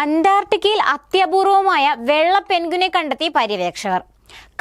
അന്റാർട്ടിക്കയിൽ അത്യപൂർവമായ വെള്ള പെൻഗുനെ കണ്ടെത്തി പര്യവേക്ഷകർ.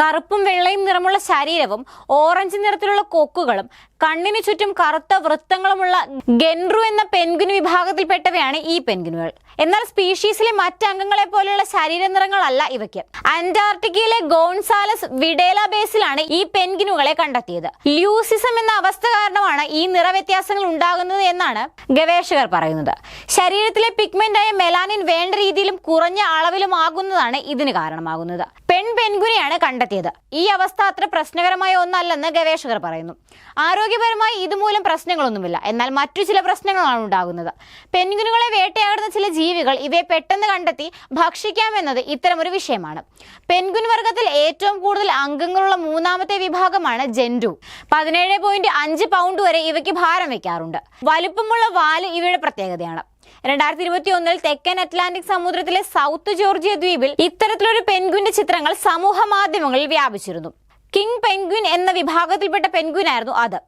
കറുപ്പും വെള്ളയും നിറമുള്ള ശരീരവും ഓറഞ്ച് നിറത്തിലുള്ള കൊക്കുകളും കണ്ണിനു ചുറ്റും കറുത്ത വൃത്തങ്ങളുമുള്ള ഗെൻറു എന്ന പെൻഗുന് വിഭാഗത്തിൽപ്പെട്ടവയാണ് ഈ പെൻഗുനുകൾ എന്നാൽ സ്പീഷീസിലെ മറ്റ് അംഗങ്ങളെ പോലെയുള്ള ശരീര നിറങ്ങളല്ല ഇവയ്ക്ക്. അന്റാർട്ടിക്കയിലെ ഗോൺസാലസ് വിഡേല ബേസിലാണ് ഈ പെൻഗിനുകളെ കണ്ടെത്തിയത്. ല്യൂസിസം എന്ന അവസ്ഥ കാരണമാണ് ഈ നിറവ്യത്യാസങ്ങൾ ഉണ്ടാകുന്നത് എന്നാണ് ഗവേഷകർ പറയുന്നത്. ശരീരത്തിലെ പിഗ്മെന്റായ മെലാനിൻ വേണ്ട രീതിയിലും കുറഞ്ഞ അളവിലും ആകുന്നതാണ് ഇതിന് കാരണമാകുന്നത്. പെൺ പെൻഗുനെയാണ് കണ്ടെത്തിയത്. ഈ അവസ്ഥ അത്ര പ്രശ്നകരമായ ഒന്നല്ലെന്ന് ഗവേഷകർ പറയുന്നു. ആരോഗ്യപരമായി ഇതുമൂലം പ്രശ്നങ്ങളൊന്നുമില്ല. എന്നാൽ മറ്റു ചില പ്രശ്നങ്ങളാണ് ഉണ്ടാകുന്നത്. പെൻഗുനുകളെ വേട്ടയാടുന്ന ചില ജീവികൾ ഇവയെ പെട്ടെന്ന് കണ്ടെത്തി ഭക്ഷിക്കാമെന്നത് ഇത്തരമൊരു വിഷയമാണ്. പെൻഗുൻ വർഗത്തിൽ ഏറ്റവും കൂടുതൽ അംഗങ്ങളുള്ള മൂന്നാമത്തെ വിഭാഗമാണ് ജെൻഡു പതിനേഴ് പോയിന്റ് അഞ്ച് പൗണ്ട് വരെ ഇവയ്ക്ക് ഭാരം വയ്ക്കാറുണ്ട്. വലുപ്പമുള്ള വാൽ ഇവയുടെ പ്രത്യേകതയാണ്. രണ്ടായിരത്തി ഇരുപത്തി ഒന്നിൽ തെക്കൻ അറ്റ്ലാന്റിക് സമുദ്രത്തിലെ സൗത്ത് ജോർജിയ ദ്വീപിൽ ഇത്തരത്തിലൊരു പെൻഗുവിന്റെ ചിത്രങ്ങൾ സമൂഹ മാധ്യമങ്ങളിൽ വ്യാപിച്ചിരുന്നു. കിങ് പെൻഗ്വിൻ എന്ന വിഭാഗത്തിൽപ്പെട്ട പെൻഗ്വിനായിരുന്നു അത്.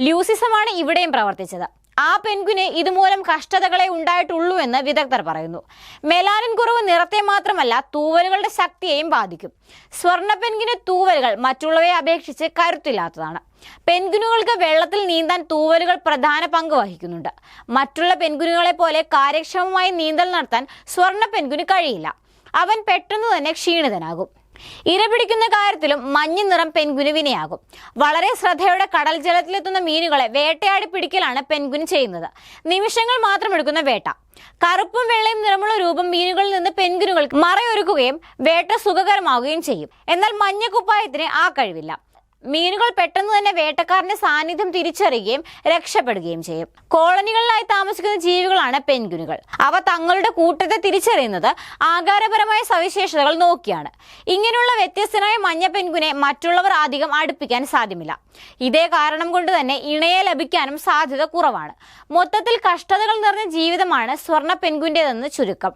ലൂസിസമാണ് ഇവിടെയും പ്രവർത്തിച്ചത്. ആ പെൻഗ്വിന് ഇതുമൂലം കഷ്ടതകളെ ഉണ്ടായിട്ടുള്ളൂ എന്ന് വിദഗ്ധർ പറയുന്നു. മെലാനിൻ കുറവ് നിറത്തെ മാത്രമല്ല തൂവലുകളുടെ ശക്തിയെയും ബാധിക്കും. സ്വർണ പെൻഗിന് തൂവലുകൾ മറ്റുള്ളവയെ അപേക്ഷിച്ച് കരുത്തില്ലാത്തതാണ്. പെൻഗുനുകൾക്ക് വെള്ളത്തിൽ നീന്താൻ തൂവലുകൾ പ്രധാന പങ്ക് വഹിക്കുന്നുണ്ട്. മറ്റുള്ള പെൻഗുനുകളെ പോലെ കാര്യക്ഷമമായി നീന്തൽ നടത്താൻ സ്വർണ പെൻഗുന് കഴിയില്ല. അവൻ പെട്ടെന്ന് തന്നെ ക്ഷീണിതനാകും. ഇരപിടിക്കുന്ന കാര്യത്തിലും മഞ്ഞ നിറം പെൻഗുനുവിനെയാകും. വളരെ ശ്രദ്ധയോടെ കടൽ ജലത്തിലെത്തുന്ന മീനുകളെ വേട്ടയാടി പിടിക്കലാണ് പെൻഗുൻ ചെയ്യുന്നത്. നിമിഷങ്ങൾ മാത്രം എടുക്കുന്ന വേട്ട. കറുപ്പും വെള്ളയും നിറമുള്ള രൂപം മീനുകളിൽ നിന്ന് പെൻഗുനുകൾക്ക് മറയൊരുക്കുകയും വേട്ട സുഖകരമാവുകയും ചെയ്യും. എന്നാൽ മഞ്ഞ കുപ്പായത്തിന് ആ കഴിവില്ല. മീനുകൾ പെട്ടെന്ന് തന്നെ വേട്ടക്കാരന്റെ സാന്നിധ്യം തിരിച്ചറിയുകയും രക്ഷപ്പെടുകയും ചെയ്യും. കോളനികളിലായി താമസിക്കുന്ന ജീവികളാണ് പെൻഗുനുകൾ അവ തങ്ങളുടെ കൂട്ടത്തെ തിരിച്ചറിയുന്നത് ആകാരപരമായ സവിശേഷതകൾ നോക്കിയാണ്. ഇങ്ങനെയുള്ള വ്യത്യസ്തനായ മഞ്ഞ പെൻഗുനെ മറ്റുള്ളവർ അധികം അടുപ്പിക്കാൻ സാധ്യമില്ല. ഇതേ കാരണം കൊണ്ട് തന്നെ ഇണയെ ലഭിക്കാനും സാധ്യത കുറവാണ്. മൊത്തത്തിൽ കഷ്ടതകൾ നിറഞ്ഞ ജീവിതമാണ് സ്വർണ പെൻഗുന്റെതെന്ന് ചുരുക്കം.